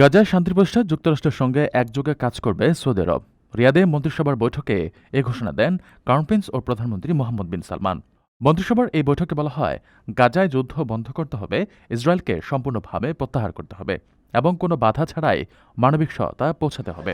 গাজায় শান্তি প্রতিষ্ঠা, যুক্তরাষ্ট্রের সঙ্গে একযোগে কাজ করবে সৌদি আরব। রিয়াদে মন্ত্রিসভার বৈঠকে এ ঘোষণা দেন ক্রাউন প্রিন্স ও প্রধানমন্ত্রী মোহাম্মদ বিন সালমান। মন্ত্রিসভার এই বৈঠকে বলা হয়, গাজায় যুদ্ধ বন্ধ করতে হবে, ইসরায়েলকে সম্পূর্ণভাবে প্রত্যাহার করতে হবে এবং কোনো বাধা ছাড়াই মানবিক সহায়তা পৌঁছাতে হবে।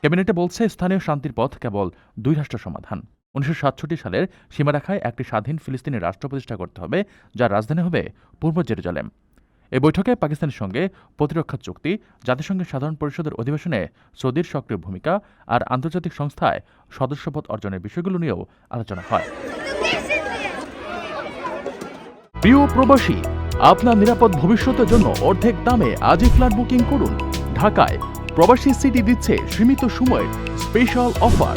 ক্যাবিনেটে বলছে, স্থানীয় শান্তির পথ কেবল দুই রাষ্ট্র সমাধান। উনিশশো সাতষট্টি সালের সীমারেখায় একটি স্বাধীন ফিলিস্তিনি রাষ্ট্র প্রতিষ্ঠা করতে হবে, যার রাজধানী হবে পূর্ব জেরুজালেম। এই বৈঠকে পাকিস্তানের সঙ্গে প্রতিরক্ষা চুক্তি, জাতিসংঘের সাধারণ পরিষদের অধিবেশনে সৌদির সক্রিয় ভূমিকা আর আন্তর্জাতিক সংস্থায় সদস্যপদ অর্জনের বিষয়গুলো নিয়েও আলোচনা হয়। প্রিয় প্রবাসী, আপনার নিরাপদ ভবিষ্যতের জন্য অর্ধেক দামে আজই ফ্ল্যাট বুকিং করুন। ঢাকায় প্রবাসী সিটি দিচ্ছে সীমিত সময়ের স্পেশাল অফার।